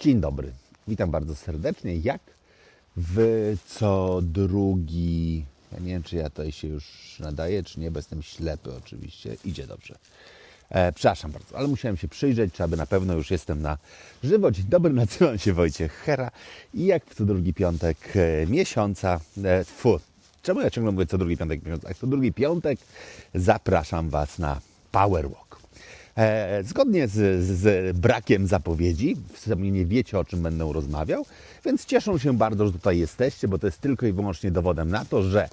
Dzień dobry. Witam bardzo serdecznie. Jak w co drugi. Ja nie wiem, czy ja tutaj się już nadaję, czy nie, bo jestem ślepy oczywiście. Idzie dobrze. E, przepraszam bardzo, ale musiałem się przyjrzeć, czy aby na pewno już jestem na żywo. Dzień dobry, nazywam się Wojciech Hera i jak w co drugi piątek e, miesiąca, e, czemu ja ciągle mówię co drugi piątek miesiąca? Co drugi piątek zapraszam Was na Power Walk. E, zgodnie z, z brakiem zapowiedzi, w sumie nie wiecie o czym będę rozmawiał, więc cieszę się bardzo, że tutaj jesteście, bo to jest tylko i wyłącznie dowodem na to, że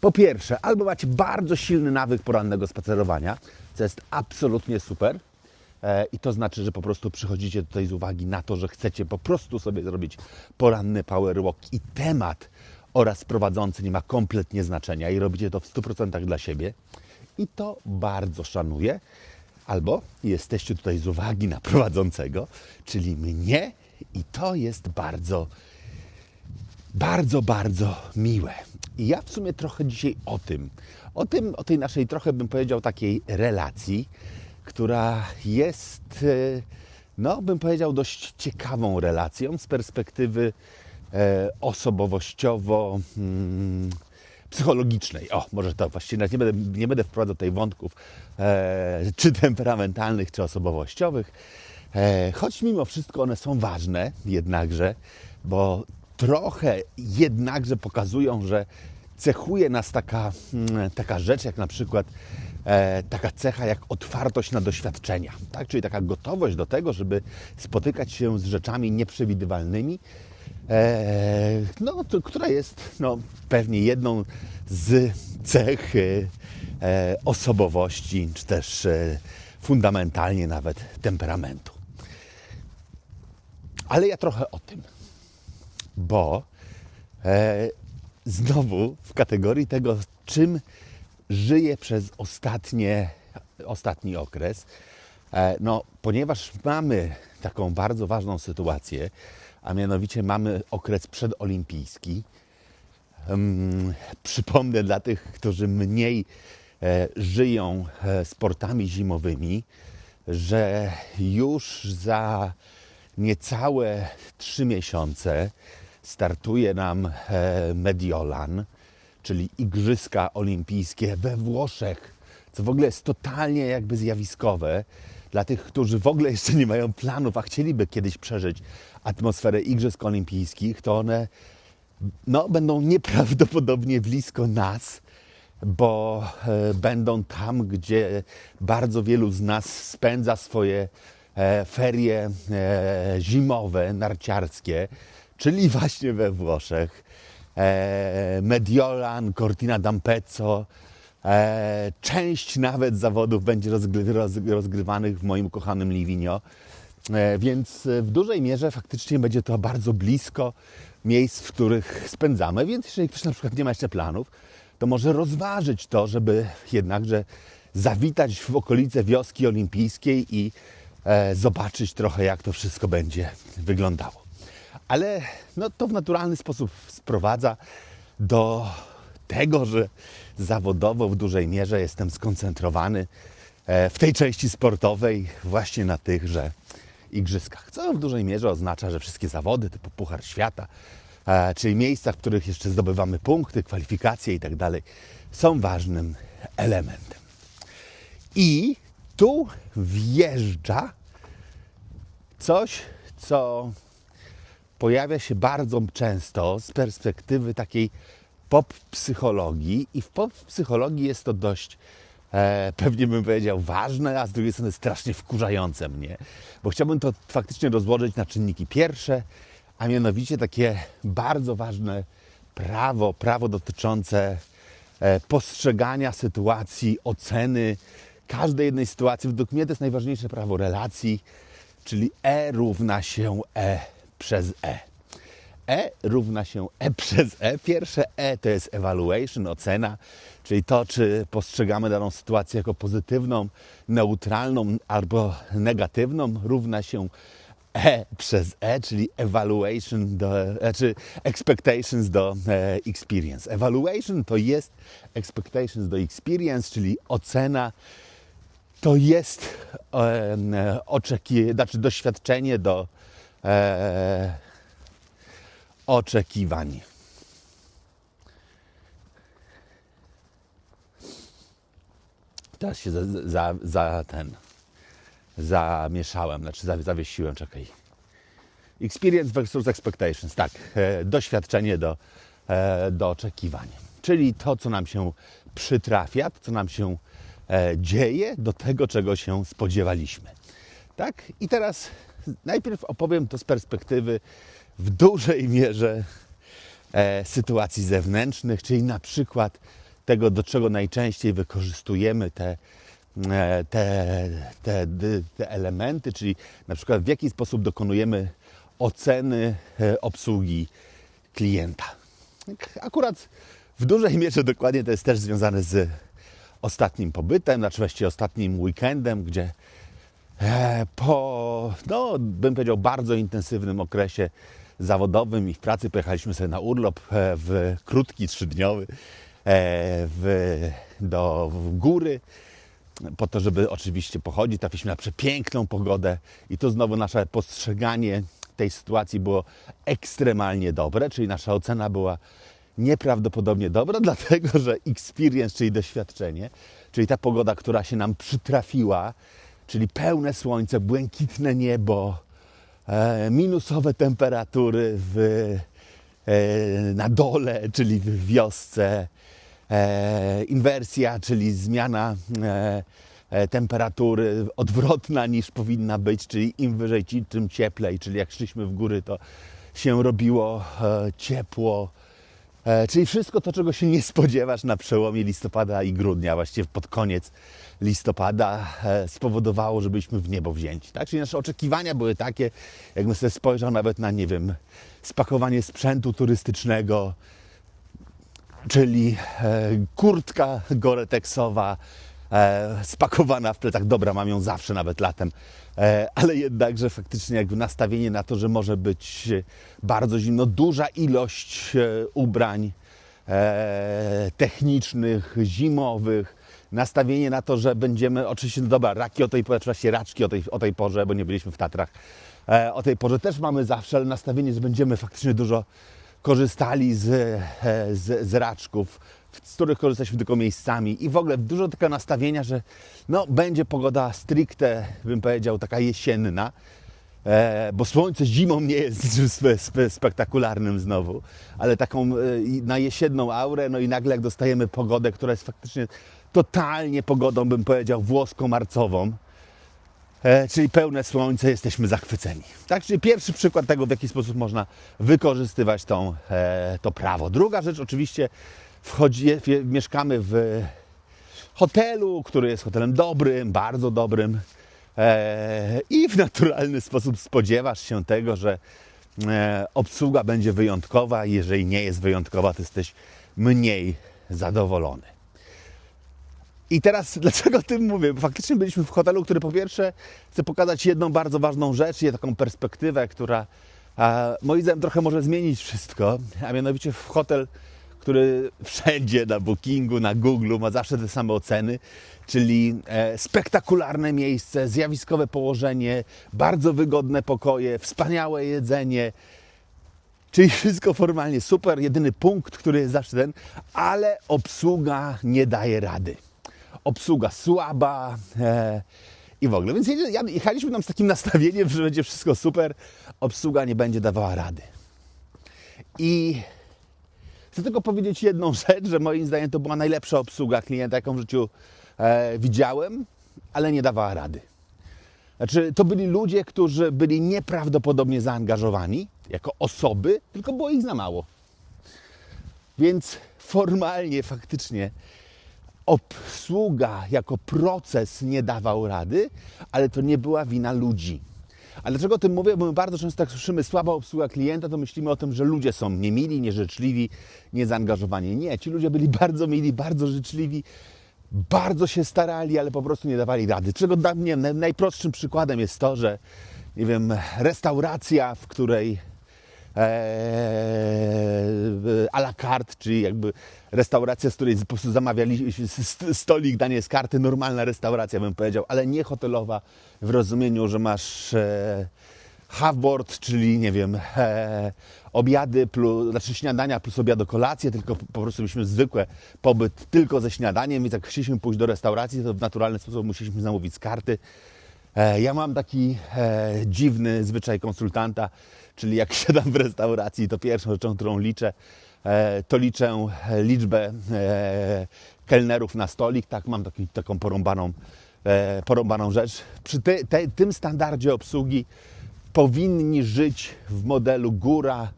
po pierwsze, albo macie bardzo silny nawyk porannego spacerowania, co jest absolutnie super, e, i to znaczy, że po prostu przychodzicie tutaj z uwagi na to, że chcecie po prostu sobie zrobić poranny power walk i temat oraz prowadzący nie ma kompletnie znaczenia i robicie to w 100% dla siebie. I to bardzo szanuję. Albo jesteście tutaj z uwagi na prowadzącego, czyli mnie, i to jest bardzo, bardzo, bardzo miłe. I ja w sumie trochę dzisiaj o tym, o tym, o tej naszej trochę bym powiedział takiej relacji, która jest, e, no bym powiedział, dość ciekawą relacją z perspektywy e, osobowościowo mm, psychologicznej. O, może to właściwie nawet nie będę, nie będę wprowadzał tutaj wątków e, czy temperamentalnych, czy osobowościowych, e, choć mimo wszystko one są ważne jednakże, bo trochę jednakże pokazują, że cechuje nas taka, mm, taka rzecz, jak na przykład e, taka cecha jak otwartość na doświadczenia, tak? czyli taka gotowość do tego, żeby spotykać się z rzeczami nieprzewidywalnymi, no, to, która jest no, pewnie jedną z cech e, e, osobowości, czy też e, fundamentalnie nawet temperamentu. Ale ja trochę o tym, bo e, znowu w kategorii tego, czym żyję przez ostatnie, ostatni okres, e, no, ponieważ mamy taką bardzo ważną sytuację, a mianowicie mamy okres przedolimpijski. Przypomnę dla tych, którzy mniej e, żyją e, sportami zimowymi, że już za niecałe trzy miesiące startuje nam e, Mediolan, czyli Igrzyska Olimpijskie we Włoszech, co w ogóle jest totalnie jakby zjawiskowe dla tych, którzy w ogóle jeszcze nie mają planów, a chcieliby kiedyś przeżyć atmosferę Igrzysk Olimpijskich, to one no, będą nieprawdopodobnie blisko nas, bo e, będą tam, gdzie bardzo wielu z nas spędza swoje e, ferie e, zimowe, narciarskie, czyli właśnie we Włoszech. E, Mediolan, Cortina d'Ampezzo, e, część nawet zawodów będzie rozgry, roz, rozgrywanych w moim kochanym Livigno. E, Więc w dużej mierze faktycznie będzie to bardzo blisko miejsc, w których spędzamy. Więc jeżeli ktoś na przykład nie ma jeszcze planów, to może rozważyć to, żeby jednakże zawitać w okolice wioski olimpijskiej i e, zobaczyć trochę, jak to wszystko będzie wyglądało. Ale no, to w naturalny sposób sprowadza do tego, że zawodowo w dużej mierze jestem skoncentrowany e, w tej części sportowej właśnie na tychże igrzyskach. Co w dużej mierze oznacza, że wszystkie zawody typu Puchar Świata, e, czyli miejsca, w których jeszcze zdobywamy punkty, kwalifikacje i tak są ważnym elementem. I tu wjeżdża coś, co pojawia się bardzo często z perspektywy takiej pop psychologii i w pop psychologii jest to dość e, pewnie bym powiedział ważne, a z drugiej strony strasznie wkurzające mnie, bo chciałbym to faktycznie rozłożyć na czynniki pierwsze, a mianowicie takie bardzo ważne prawo, prawo dotyczące e, postrzegania sytuacji, oceny każdej jednej sytuacji. Według mnie to jest najważniejsze prawo relacji, czyli E równa się E przez E. E równa się E przez E. Pierwsze E to jest evaluation, ocena, czyli to, czy postrzegamy daną sytuację jako pozytywną, neutralną albo negatywną, równa się E przez E, czyli evaluation do, e, czy expectations do e, experience. Evaluation to jest expectations do experience, czyli ocena to jest e, oczeki, znaczy doświadczenie do e, oczekiwań. Teraz się za, za, za ten zamieszałem, znaczy za- zawiesiłem, czekaj. Experience versus expectations, tak. E, doświadczenie do, e, do oczekiwań. Czyli to, co nam się przytrafia, to, co nam się e, dzieje, do tego, czego się spodziewaliśmy. Tak? I teraz najpierw opowiem to z perspektywy w dużej mierze e, sytuacji zewnętrznych, czyli na przykład tego, do czego najczęściej wykorzystujemy te, e, te, te, te elementy, czyli na przykład w jaki sposób dokonujemy oceny e, obsługi klienta. Akurat w dużej mierze dokładnie to jest też związane z ostatnim pobytem, znaczy właściwie ostatnim weekendem, gdzie e, po, no, bym powiedział, bardzo intensywnym okresie zawodowym i w pracy pojechaliśmy sobie na urlop e, w krótki, trzydniowy e, w, do w góry po to, żeby oczywiście pochodzić. Trafiliśmy na przepiękną pogodę i tu znowu nasze postrzeganie tej sytuacji było ekstremalnie dobre, czyli nasza ocena była nieprawdopodobnie dobra, dlatego że experience, czyli doświadczenie, czyli ta pogoda, która się nam przytrafiła, czyli pełne słońce, błękitne niebo, minusowe temperatury w, e, na dole, czyli w wiosce, e, inwersja, czyli zmiana e, e, temperatury odwrotna niż powinna być, czyli im wyżej, tym cieplej, czyli jak szliśmy w góry, to się robiło e, ciepło. E, czyli wszystko to, czego się nie spodziewasz na przełomie listopada i grudnia, właściwie pod koniec listopada, e, spowodowało, że byliśmy w niebo wzięci. Tak? Czyli nasze oczekiwania były takie, jakbym sobie spojrzał nawet na, nie wiem, spakowanie sprzętu turystycznego, czyli e, kurtka goreteksowa e, spakowana w plecach. Dobra, mam ją zawsze, nawet latem, e, ale jednakże faktycznie jakby nastawienie na to, że może być bardzo zimno, duża ilość e, ubrań e, technicznych, zimowych, nastawienie na to, że będziemy, oczywiście, no dobra, raki o tej porze, oczywiście raczki o tej, o tej porze, bo nie byliśmy w Tatrach, e, o tej porze też mamy zawsze, ale nastawienie, że będziemy faktycznie dużo korzystali z, e, z, z raczków, z których korzystaliśmy tylko miejscami i w ogóle dużo takiego nastawienia, że no, będzie pogoda stricte, bym powiedział, taka jesienna, e, bo słońce zimą nie jest spe, spe, spektakularnym znowu, ale taką e, na jesienną aurę, no i nagle jak dostajemy pogodę, która jest faktycznie totalnie pogodą, bym powiedział, włosko-marcową, E, czyli pełne słońce, jesteśmy zachwyceni. Tak, czyli pierwszy przykład tego, w jaki sposób można wykorzystywać tą, e, to prawo. Druga rzecz, oczywiście, wchodzi, mieszkamy w hotelu, który jest hotelem dobrym, bardzo dobrym e, i w naturalny sposób spodziewasz się tego, że e, obsługa będzie wyjątkowa. Jeżeli nie jest wyjątkowa, to jesteś mniej zadowolony. I teraz dlaczego o tym mówię? Bo faktycznie byliśmy w hotelu, który po pierwsze chce pokazać jedną bardzo ważną rzecz, i taką perspektywę, która moim zdaniem trochę może zmienić wszystko, a mianowicie w hotel, który wszędzie na Bookingu, na Google ma zawsze te same oceny, czyli e, spektakularne miejsce, zjawiskowe położenie, bardzo wygodne pokoje, wspaniałe jedzenie, Czyli wszystko formalnie super, jedyny punkt, który jest zawsze ten, ale obsługa nie daje rady. Obsługa słaba e, i w ogóle. Więc jechaliśmy tam z takim nastawieniem, że będzie wszystko super, obsługa nie będzie dawała rady. I chcę tylko powiedzieć jedną rzecz, że moim zdaniem to była najlepsza obsługa klienta, jaką w życiu e, widziałem, ale nie dawała rady. Znaczy, to byli ludzie, którzy byli nieprawdopodobnie zaangażowani jako osoby, tylko było ich za mało. Więc formalnie, faktycznie obsługa jako proces nie dawał rady, ale to nie była wina ludzi. Ale dlaczego o tym mówię? Bo my bardzo często jak słyszymy słaba obsługa klienta, to myślimy o tym, że ludzie są niemili, nieżyczliwi, niezaangażowani. Nie, ci ludzie byli bardzo mili, bardzo życzliwi, bardzo się starali, ale po prostu nie dawali rady. Czego dla mnie naj- najprostszym przykładem jest to, że nie wiem, restauracja, w której e, à la carte, czyli jakby restauracja, z której po prostu zamawiali st- stolik, danie z karty, normalna restauracja bym powiedział, ale nie hotelowa w rozumieniu, że masz e, half-board, czyli nie wiem, e, obiady, plus, znaczy śniadania plus obiad kolację, tylko po- prostu mieliśmy zwykłe pobyt tylko ze śniadaniem, więc jak chcieliśmy pójść do restauracji, to w naturalny sposób musieliśmy zamówić z karty. E, Ja mam taki e, dziwny zwyczaj konsultanta, czyli jak siadam w restauracji, to pierwszą rzeczą, którą liczę, e, to liczę liczbę kelnerów na stolik. Tak, mam taki, taką porąbaną, porąbaną rzecz. Przy ty, te, tym standardzie obsługi powinni żyć w modelu góra.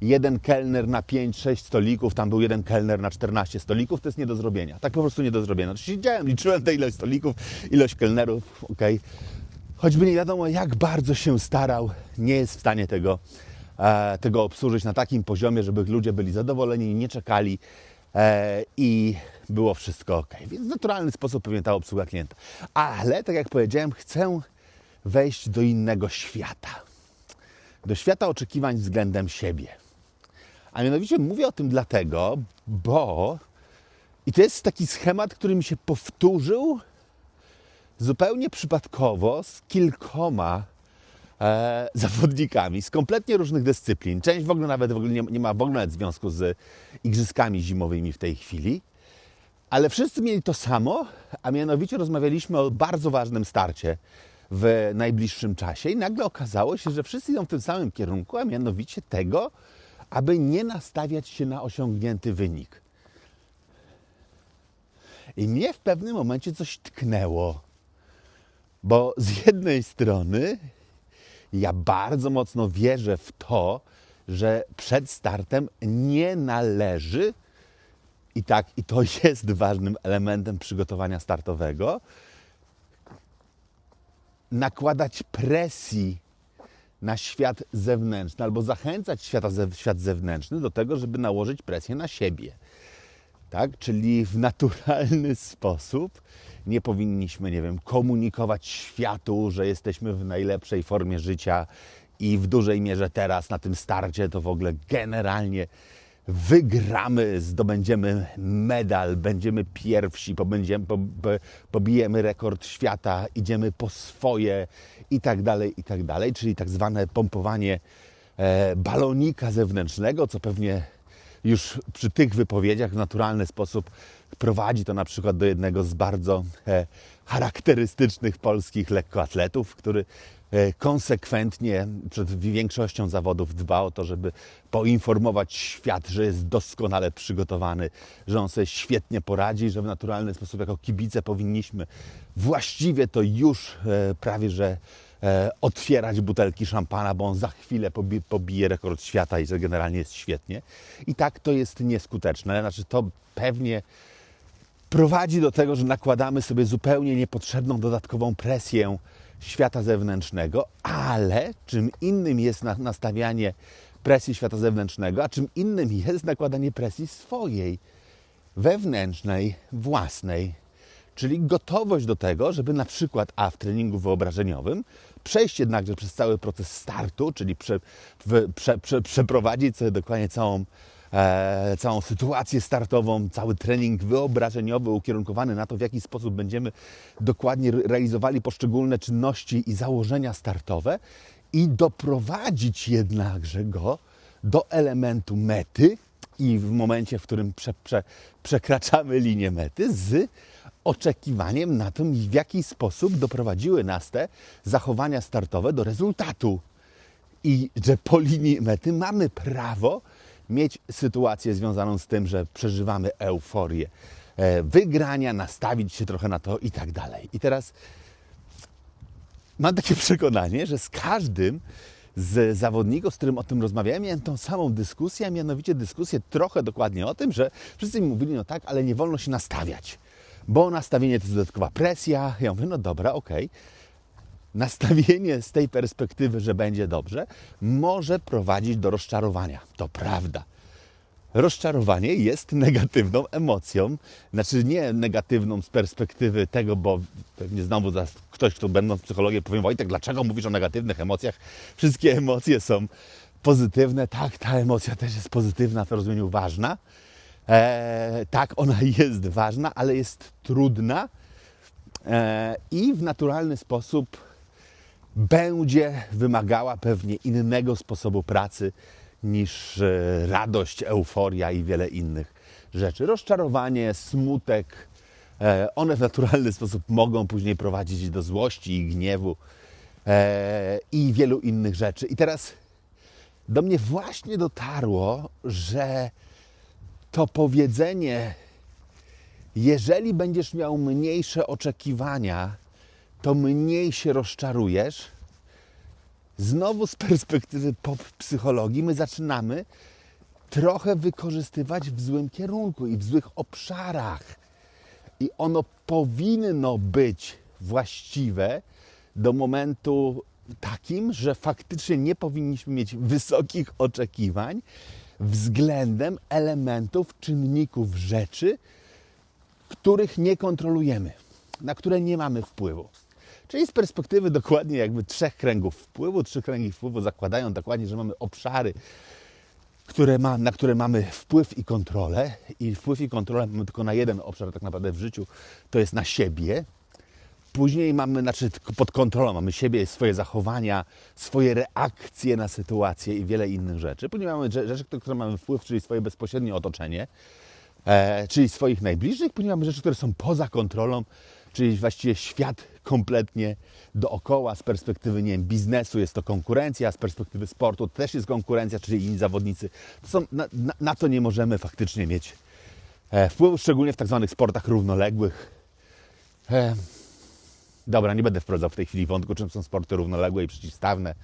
Jeden kelner na 5-6 stolików, tam był jeden kelner na 14 stolików, to jest nie do zrobienia. Tak po prostu nie do zrobienia. Znaczy siedziałem, liczyłem tę ilość stolików, ilość kelnerów, okej. Choćby nie wiadomo, jak bardzo się starał, nie jest w stanie tego, e, tego obsłużyć na takim poziomie, żeby ludzie byli zadowoleni, nie czekali e, i było wszystko ok. Więc w naturalny sposób pewnie ta obsługa klienta. Ale, tak jak powiedziałem, chcę wejść do innego świata. Do świata oczekiwań względem siebie. A mianowicie mówię o tym dlatego, bo i to jest taki schemat, który mi się powtórzył zupełnie przypadkowo z kilkoma e, zawodnikami z kompletnie różnych dyscyplin. Część w ogóle nawet w ogóle nie, nie ma w ogóle związku z igrzyskami zimowymi w tej chwili. Ale wszyscy mieli to samo, a mianowicie rozmawialiśmy o bardzo ważnym starcie w najbliższym czasie i nagle okazało się, że wszyscy idą w tym samym kierunku, a mianowicie tego, aby nie nastawiać się na osiągnięty wynik. I mnie w pewnym momencie coś tknęło. Bo z jednej strony ja bardzo mocno wierzę w to, że przed startem nie należy, i tak, i to jest ważnym elementem przygotowania startowego, nakładać presji na świat zewnętrzny albo zachęcać świata, świat zewnętrzny do tego, żeby nałożyć presję na siebie tak? Czyli w naturalny sposób nie powinniśmy, nie wiem, komunikować światu, że jesteśmy w najlepszej formie życia i w dużej mierze teraz na tym starcie to w ogóle generalnie wygramy, zdobędziemy medal, będziemy pierwsi, pobędziemy, po, po, pobijemy rekord świata, idziemy po swoje i tak dalej, i tak dalej, czyli tak zwane pompowanie e, balonika zewnętrznego, co pewnie już przy tych wypowiedziach w naturalny sposób prowadzi to na przykład do jednego z bardzo e, charakterystycznych polskich lekkoatletów, który e, konsekwentnie przed większością zawodów dba o to, żeby poinformować świat, że jest doskonale przygotowany, że on sobie świetnie poradzi, że w naturalny sposób jako kibice powinniśmy właściwie to już e, prawie że e, otwierać butelki szampana, bo on za chwilę pobi- pobije rekord świata i że generalnie jest świetnie. I tak to jest nieskuteczne. Znaczy to pewnie prowadzi do tego, że nakładamy sobie zupełnie niepotrzebną dodatkową presję świata zewnętrznego, ale czym innym jest na- nastawianie presji świata zewnętrznego, a czym innym jest nakładanie presji swojej, wewnętrznej, własnej. Czyli gotowość do tego, żeby na przykład, a w treningu wyobrażeniowym, przejść jednakże przez cały proces startu, czyli prze, prze, prze, przeprowadzić sobie dokładnie całą, e, całą sytuację startową, cały trening wyobrażeniowy ukierunkowany na to, w jaki sposób będziemy dokładnie re- realizowali poszczególne czynności i założenia startowe i doprowadzić jednakże go do elementu mety i w momencie, w którym prze, prze, przekraczamy linię mety z oczekiwaniem na to, w jaki sposób doprowadziły nas te zachowania startowe do rezultatu. I że po linii mety mamy prawo mieć sytuację związaną z tym, że przeżywamy euforię e, wygrania, nastawić się trochę na to i tak dalej. I teraz mam takie przekonanie, że z każdym z zawodników, z którym o tym rozmawiałem, miałem tą samą dyskusję, a mianowicie dyskusję trochę dokładnie o tym, że wszyscy mi mówili, no tak, ale nie wolno się nastawiać, bo nastawienie to jest dodatkowa presja. Ja mówię, no dobra, okej. Nastawienie z tej perspektywy, że będzie dobrze, może prowadzić do rozczarowania. To prawda. Rozczarowanie jest negatywną emocją. Znaczy nie negatywną z perspektywy tego, bo pewnie znowu zaraz ktoś, kto będąc psychologiem, powie Wojtek, dlaczego mówisz o negatywnych emocjach? Wszystkie emocje są pozytywne. Tak, ta emocja też jest pozytywna, w rozumieniu ważna. E, tak, ona jest ważna, ale jest trudna e, i w naturalny sposób będzie wymagała pewnie innego sposobu pracy niż e, radość, euforia i wiele innych rzeczy. Rozczarowanie, smutek, e, one w naturalny sposób mogą później prowadzić do złości i gniewu e, i wielu innych rzeczy. I teraz do mnie właśnie dotarło, że to powiedzenie, jeżeli będziesz miał mniejsze oczekiwania, to mniej się rozczarujesz. Znowu z perspektywy pop psychologii my zaczynamy trochę wykorzystywać w złym kierunku i w złych obszarach. I ono powinno być właściwe do momentu takim, że faktycznie nie powinniśmy mieć wysokich oczekiwań względem elementów, czynników rzeczy, których nie kontrolujemy, na które nie mamy wpływu. Czyli z perspektywy dokładnie jakby trzech kręgów wpływu, trzy kręgi wpływu zakładają dokładnie, że mamy obszary, które ma, na które mamy wpływ i kontrolę. I wpływ i kontrolę mamy tylko na jeden obszar tak naprawdę w życiu, to jest na siebie. Później mamy, znaczy pod kontrolą mamy siebie, swoje zachowania, swoje reakcje na sytuacje i wiele innych rzeczy. Później mamy rze- rzeczy, które mamy wpływ, czyli swoje bezpośrednie otoczenie, e, czyli swoich najbliższych. Później mamy rzeczy, które są poza kontrolą, czyli właściwie świat kompletnie dookoła. Z perspektywy nie wiem, biznesu jest to konkurencja, z perspektywy sportu też jest konkurencja, czyli inni zawodnicy. To są, na, na, na to nie możemy faktycznie mieć e, wpływu, szczególnie w tak zwanych sportach równoległych. E, Dobra, nie będę wprowadzał w tej chwili wątku, czym są sporty równoległe i przeciwstawne.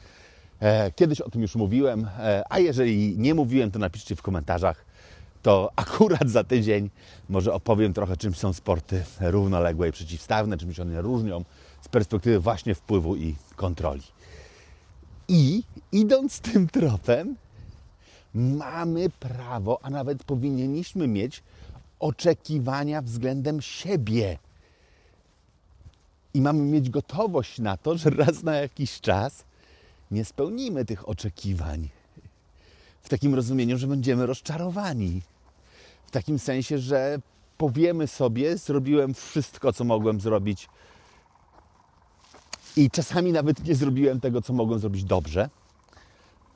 E, kiedyś o tym już mówiłem, e, a jeżeli nie mówiłem, to napiszcie w komentarzach. To akurat za tydzień może opowiem trochę, czym są sporty równoległe i przeciwstawne, czym się one różnią z perspektywy właśnie wpływu i kontroli. I idąc tym tropem, mamy prawo, a nawet powinniśmy mieć oczekiwania względem siebie. I mamy mieć gotowość na to, że raz na jakiś czas nie spełnimy tych oczekiwań. W takim rozumieniu, że będziemy rozczarowani. W takim sensie, że powiemy sobie, zrobiłem wszystko, co mogłem zrobić. I czasami nawet nie zrobiłem tego, co mogłem zrobić dobrze.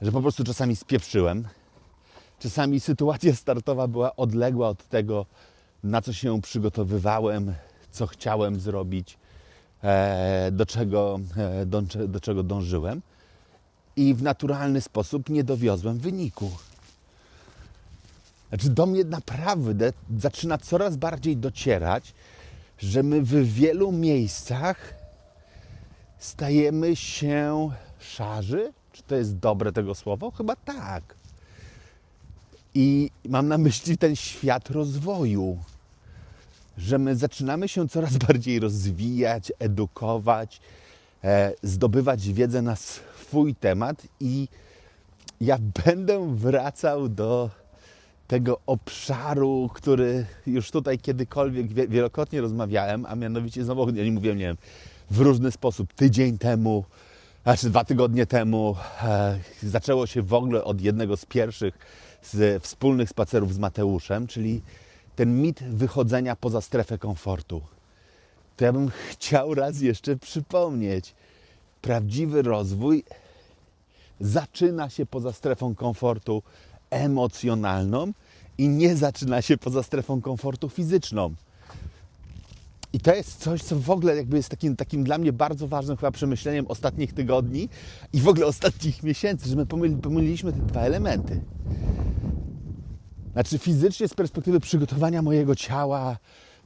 Że po prostu czasami spieprzyłem. Czasami sytuacja startowa była odległa od tego, na co się przygotowywałem, co chciałem zrobić do czego, e, do czego dążyłem i w naturalny sposób nie dowiozłem wyniku. Znaczy, do mnie naprawdę zaczyna coraz bardziej docierać, że my w wielu miejscach stajemy się szarzy. Czy to jest dobre tego słowo? Chyba tak. I mam na myśli ten świat rozwoju że my zaczynamy się coraz bardziej rozwijać, edukować, e, zdobywać wiedzę na swój temat i ja będę wracał do tego obszaru, który już tutaj kiedykolwiek wie- wielokrotnie rozmawiałem, a mianowicie znowu o nim mówiłem, nie wiem, w różny sposób. Tydzień temu, znaczy dwa tygodnie temu e, zaczęło się w ogóle od jednego z pierwszych z wspólnych spacerów z Mateuszem, czyli ten mit wychodzenia poza strefę komfortu. To ja bym chciał raz jeszcze przypomnieć. Prawdziwy rozwój zaczyna się poza strefą komfortu emocjonalną i nie zaczyna się poza strefą komfortu fizyczną. I to jest coś, co w ogóle jakby jest takim, takim dla mnie bardzo ważnym chyba przemyśleniem ostatnich tygodni i w ogóle ostatnich miesięcy, że my pomyli, pomyliliśmy te dwa elementy. Znaczy fizycznie z perspektywy przygotowania mojego ciała,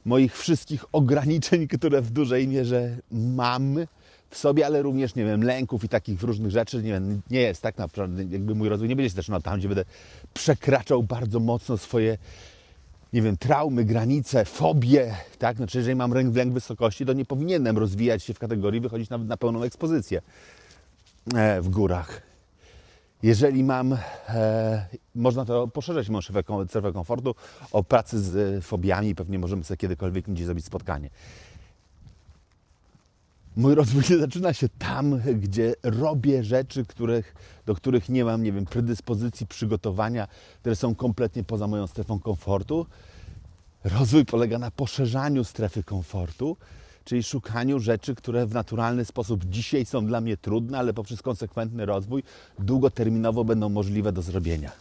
moich wszystkich ograniczeń, które w dużej mierze mam w sobie, ale również, nie wiem, lęków i takich różnych rzeczy, nie wiem, nie jest tak naprawdę, jakby mój rozwój nie będzie się zaczynał tam, gdzie będę przekraczał bardzo mocno swoje, nie wiem, traumy, granice, fobie, tak? Znaczy, jeżeli mam lęk, lęk wysokości, to nie powinienem rozwijać się w kategorii, wychodzić nawet na pełną ekspozycję e, w górach. Jeżeli mam, e, można to poszerzać moją strefę komfortu o pracy z e, fobiami, pewnie możemy sobie kiedykolwiek indziej zrobić spotkanie. Mój rozwój nie zaczyna się tam, gdzie robię rzeczy, których, do których nie mam, nie wiem, predyspozycji, przygotowania, które są kompletnie poza moją strefą komfortu. Rozwój polega na poszerzaniu strefy komfortu, czyli szukaniu rzeczy, które w naturalny sposób dzisiaj są dla mnie trudne, ale poprzez konsekwentny rozwój długoterminowo będą możliwe do zrobienia.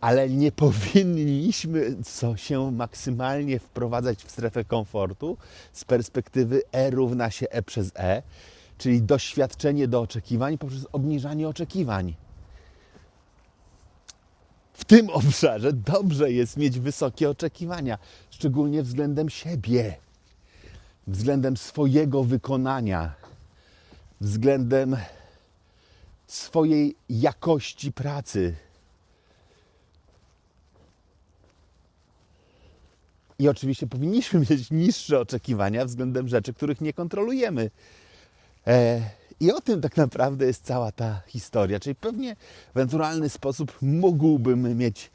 Ale nie powinniśmy co się maksymalnie wprowadzać w strefę komfortu z perspektywy E równa się E przez E, czyli doświadczenie do oczekiwań poprzez obniżanie oczekiwań. W tym obszarze dobrze jest mieć wysokie oczekiwania, szczególnie względem siebie, względem swojego wykonania, względem swojej jakości pracy. I oczywiście powinniśmy mieć niższe oczekiwania względem rzeczy, których nie kontrolujemy. E, I o tym tak naprawdę jest cała ta historia. Czyli pewnie w naturalny sposób mógłbym mieć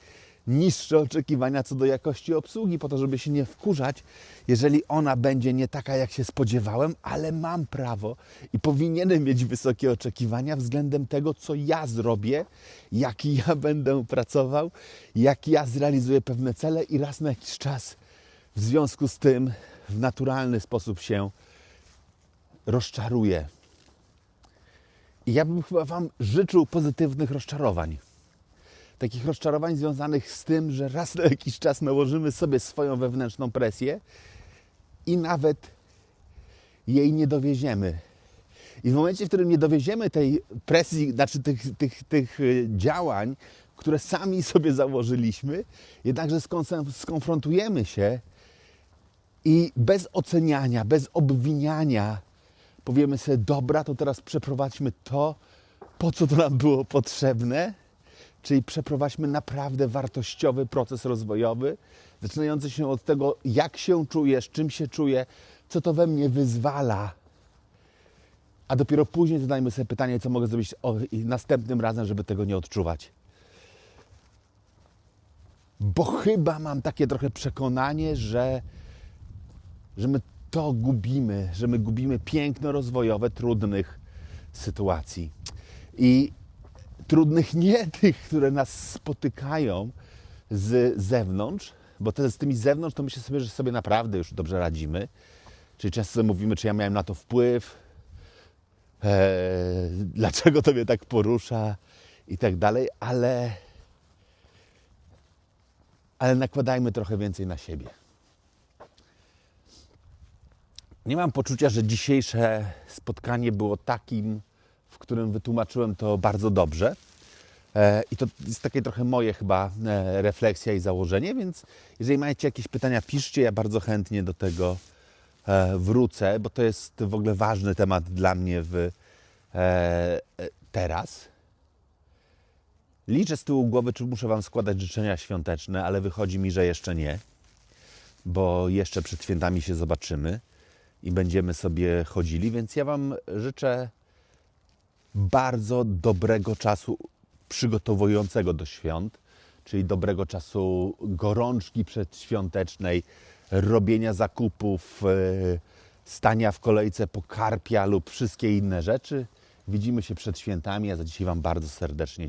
niższe oczekiwania co do jakości obsługi, po to, żeby się nie wkurzać, jeżeli ona będzie nie taka, jak się spodziewałem, ale mam prawo i powinienem mieć wysokie oczekiwania względem tego, co ja zrobię, jak ja będę pracował, jak ja zrealizuję pewne cele i raz na jakiś czas w związku z tym w naturalny sposób się rozczaruję. I ja bym chyba Wam życzył pozytywnych rozczarowań. Takich rozczarowań związanych z tym, że raz na jakiś czas nałożymy sobie swoją wewnętrzną presję i nawet jej nie dowieziemy. I w momencie, w którym nie dowieziemy tej presji, znaczy tych, tych, tych y, działań, które sami sobie założyliśmy, jednakże skon- skonfrontujemy się i bez oceniania, bez obwiniania powiemy sobie, dobra, to teraz przeprowadźmy to, po co to nam było potrzebne, czyli przeprowadźmy naprawdę wartościowy proces rozwojowy, zaczynający się od tego, jak się czuję, z czym się czuję, co to we mnie wyzwala, a dopiero później zadajmy sobie pytanie, co mogę zrobić następnym razem, żeby tego nie odczuwać. Bo chyba mam takie trochę przekonanie, że że my to gubimy, że my gubimy piękno rozwojowe trudnych sytuacji. I trudnych nie tych, które nas spotykają z zewnątrz, bo te, z tymi z zewnątrz to myślę sobie, że sobie naprawdę już dobrze radzimy. Czyli często mówimy, czy ja miałem na to wpływ, e, dlaczego to mnie tak porusza i tak dalej, ale, ale nakładajmy trochę więcej na siebie. Nie mam poczucia, że dzisiejsze spotkanie było takim, w którym wytłumaczyłem to bardzo dobrze. E, I to jest takie trochę moje chyba e, refleksja i założenie, więc jeżeli macie jakieś pytania, piszcie, ja bardzo chętnie do tego e, wrócę, bo to jest w ogóle ważny temat dla mnie w, teraz. Liczę z tyłu głowy, czy muszę Wam składać życzenia świąteczne, ale wychodzi mi, że jeszcze nie, bo jeszcze przed świętami się zobaczymy i będziemy sobie chodzili, więc ja Wam życzę bardzo dobrego czasu przygotowującego do świąt, czyli dobrego czasu gorączki przedświątecznej, robienia zakupów, e, stania w kolejce po karpia lub wszystkie inne rzeczy. Widzimy się przed świętami, a za dzisiaj Wam bardzo serdecznie